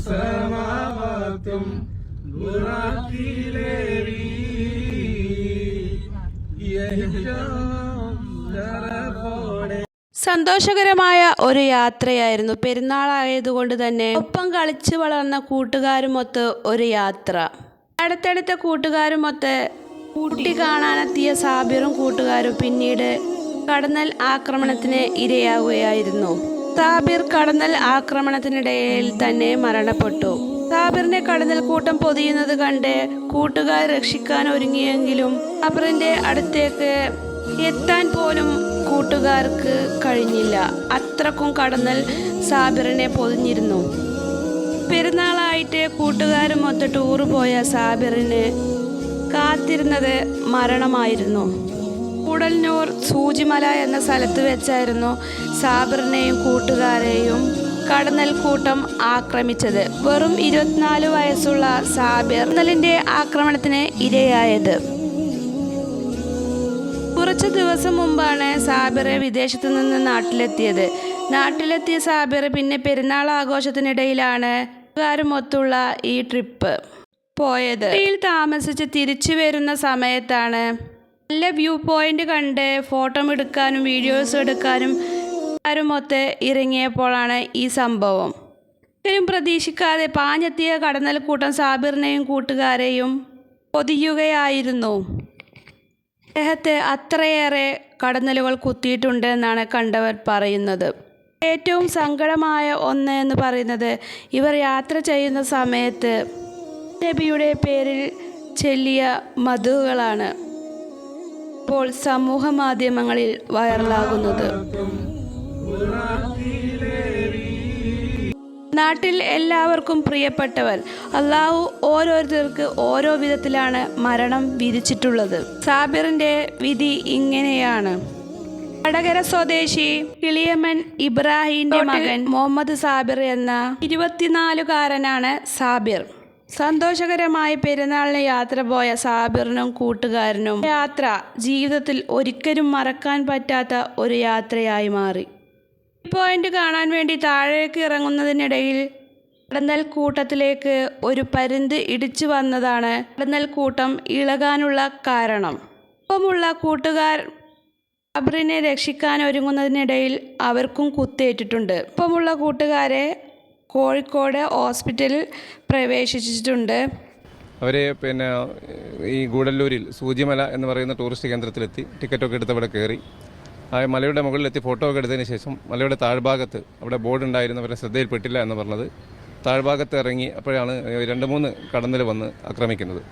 സമാവാത്തും സന്തോഷകരമായ ഒരു യാത്രയായിരുന്നു. പെരുന്നാളായതുകൊണ്ട് തന്നെ ഒപ്പം കളിച്ചു വളർന്ന കൂട്ടുകാരുമൊത്ത് ഒരു യാത്ര. അടുത്തടുത്ത കൂട്ടുകാരുമൊത്ത് കൂട്ടി കാണാനെത്തിയ സാബിറും കൂട്ടുകാരും പിന്നീട് കടന്നൽ ആക്രമണത്തിന് ഇരയാവുകയായിരുന്നു. സാബിർ കടന്നൽ ആക്രമണത്തിനിടയിൽ തന്നെ മരണപ്പെട്ടു. സാബിറിനെ കടന്നൽ കൂട്ടം പൊതിയുന്നത് കണ്ട് കൂട്ടുകാർ രക്ഷിക്കാൻ ഒരുങ്ങിയെങ്കിലും സാബിറിന്റെ അടുത്തേക്ക് എത്താൻ പോലും കൂട്ടുകാർക്ക് കഴിഞ്ഞില്ല. അത്രക്കും കടന്നൽ സാബിറിനെ പൊതിഞ്ഞിരുന്നു. പെരുന്നാളായിട്ട് കൂട്ടുകാരുമൊത്ത് ടൂറ് പോയ സാബിറിന് കാത്തിരുന്നത് മരണമായിരുന്നു. കൂടൽനൂർ സൂചിമല എന്ന സ്ഥലത്ത് വെച്ചായിരുന്നു സാബറിനെയും കൂട്ടുകാരെയും കടന്നൽ കൂട്ടം ആക്രമിച്ചത്. വെറും ഇരുപത്തിനാല് വയസ്സുള്ള സാബിർ കടന്നലിന്റെ ആക്രമണത്തിന് ഇരയായത്. കുറച്ച് ദിവസം മുമ്പാണ് സാബിറെ വിദേശത്തു നിന്ന് നാട്ടിലെത്തിയത്. നാട്ടിലെത്തിയ സാബിർ പിന്നെ പെരുന്നാൾ ആഘോഷത്തിനിടയിലാണ് ഒത്തുള്ള ഈ ട്രിപ്പ് പോയത്. താമസിച്ച് തിരിച്ചു വരുന്ന സമയത്താണ് നല്ല വ്യൂ പോയിന്റ് കണ്ട് ഫോട്ടോ എടുക്കാനും വീഡിയോസ് എടുക്കാനും ആരുമൊത്ത് ഇറങ്ങിയപ്പോഴാണ് ഈ സംഭവം. ഒരിക്കലും പ്രതീക്ഷിക്കാതെ പാഞ്ഞെത്തിയ കടന്നൽ കൂട്ടം സാബിറിനെയും കൂട്ടുകാരെയും പൊതിയുകയായിരുന്നു അദ്ദേഹത്തെ അത്രയേറെ കടന്നലുകൾ കുത്തിയിട്ടുണ്ട് എന്നാണ് കണ്ടവർ പറയുന്നത്. ഏറ്റവും സങ്കടമായ ഒന്ന് എന്ന് പറയുന്നത് ഇവർ യാത്ര ചെയ്യുന്ന സമയത്ത് നബിയുടെ പേരിൽ ചെല്ലിയ മധുകളാണ്. ഇപ്പോൾ സമൂഹ മാധ്യമങ്ങളിൽ വൈറലാകുന്നത്. നാട്ടിൽ എല്ലാവർക്കും പ്രിയപ്പെട്ടവർ അള്ളാഹു ഓരോരുത്തർക്ക് ഓരോ വിധത്തിലാണ് മരണം വിധിച്ചിട്ടുള്ളത്. സാബിറിന്റെ വിധി ഇങ്ങനെയാണ്. വടകര സ്വദേശി കിളിയമൻ ഇബ്രാഹിമിന്റെ മകൻ മുഹമ്മദ് സാബിർ എന്ന ഇരുപത്തിനാലുകാരനാണ് സാബിർ. സന്തോഷകരമായ പെരുന്നാളിന് യാത്ര പോയ സാബിറിനും കൂട്ടുകാരനും യാത്ര ജീവിതത്തിൽ ഒരിക്കലും മറക്കാൻ പറ്റാത്ത ഒരു യാത്രയായി മാറി. പോയിന്റ് കാണാൻ വേണ്ടി താഴേക്ക് ഇറങ്ങുന്നതിനിടയിൽ കടന്നൽ കൂട്ടത്തിലേക്ക് ഒരു പരുന്ത് ഇടിച്ചു വന്നതാണ് കടന്നൽ കൂട്ടം ഇളകാനുള്ള കാരണം. ഒപ്പമുള്ള കൂട്ടുകാർ സാബിറിനെ രക്ഷിക്കാൻ ഒരുങ്ങുന്നതിനിടയിൽ അവർക്കും കുത്തേറ്റിട്ടുണ്ട്. ഒപ്പമുള്ള കൂട്ടുകാരെ കോഴിക്കോട് ഹോസ്പിറ്റലിൽ പ്രവേശിച്ചിട്ടുണ്ട്. അവർ പിന്നെ ഈ ഗൂഡല്ലൂരിൽ സൂചിമല എന്ന് പറയുന്ന ടൂറിസ്റ്റ് കേന്ദ്രത്തിലെത്തി ടിക്കറ്റൊക്കെ എടുത്ത് അവിടെ കയറി. ആ മലയുടെ മുകളിലെത്തി ഫോട്ടോ ഒക്കെ എടുത്തതിന് ശേഷം മലയുടെ താഴ്ഭാഗത്ത് അവിടെ ബോർഡ് ഉണ്ടായിരുന്നവരെ ശ്രദ്ധയിൽപ്പെട്ടില്ല എന്ന് പറഞ്ഞത്. താഴ്ഭാഗത്ത് ഇറങ്ങി അപ്പോഴാണ് രണ്ട് മൂന്ന് കടന്നൽ വന്ന് ആക്രമിക്കുന്നത്.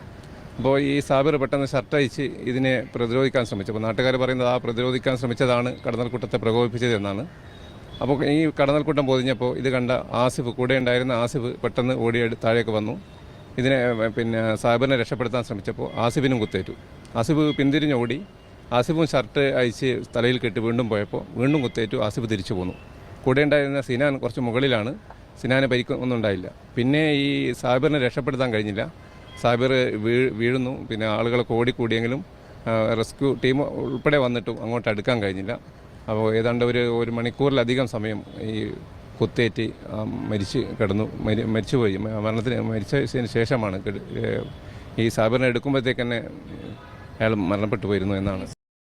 അപ്പോൾ ഈ സാബിർ പെട്ടെന്ന് ഷർട്ട് അയച്ച് ഇതിനെ പ്രതിരോധിക്കാൻ ശ്രമിച്ചു. അപ്പോൾ നാട്ടുകാർ പറയുന്നത് ആ പ്രതിരോധിക്കാൻ ശ്രമിച്ചതാണ് കടന്നൽക്കൂട്ടത്തെ പ്രകോപിപ്പിച്ചത് എന്നാണ്. അപ്പോൾ ഈ കടന്നൽക്കൂട്ടം പൊതിഞ്ഞപ്പോൾ ഇത് കണ്ട ആസിഫ് കൂടെ ഉണ്ടായിരുന്ന ആസിഫ് പെട്ടെന്ന് ഓടി താഴേക്ക് വന്നു. ഇതിനെ പിന്നെ സാഹിബിനെ രക്ഷപ്പെടുത്താൻ ശ്രമിച്ചപ്പോൾ ആസിഫിനും കുത്തേറ്റു. ആസിഫ് പിന്തിരിഞ്ഞോടി. ആസിഫും ഷർട്ട് അയച്ച് തലയിൽ കെട്ടി വീണ്ടും പോയപ്പോൾ വീണ്ടും കുത്തേറ്റു. ആസിഫ് തിരിച്ചു പോന്നു. കൂടെ ഉണ്ടായിരുന്ന സിനാൻ കുറച്ച് മുകളിലാണ്. സിനാനെ പരിക്കൊന്നും ഉണ്ടായില്ല. പിന്നെ ഈ സാബിറിനെ രക്ഷപ്പെടുത്താൻ കഴിഞ്ഞില്ല. സാബിർ വീ വീഴുന്നു. പിന്നെ ആളുകളൊക്കെ ഓടിക്കൂടിയെങ്കിലും റെസ്ക്യൂ ടീം ഉൾപ്പെടെ വന്നിട്ടും അങ്ങോട്ട് അടുക്കാൻ കഴിഞ്ഞില്ല. അപ്പോൾ ഏതാണ്ട് ഒരു ഒരു മണിക്കൂറിലധികം സമയം ഈ കുത്തേറ്റ് മരിച്ചു കിടന്നു മരി മരിച്ചുപോയി. മരണത്തിന് മരിച്ചതിന് ശേഷമാണ് ഈ സാബിറിനെ എടുക്കുമ്പോഴത്തേക്ക് തന്നെ അയാൾ മരണപ്പെട്ടു പോയിരുന്നു എന്നാണ്.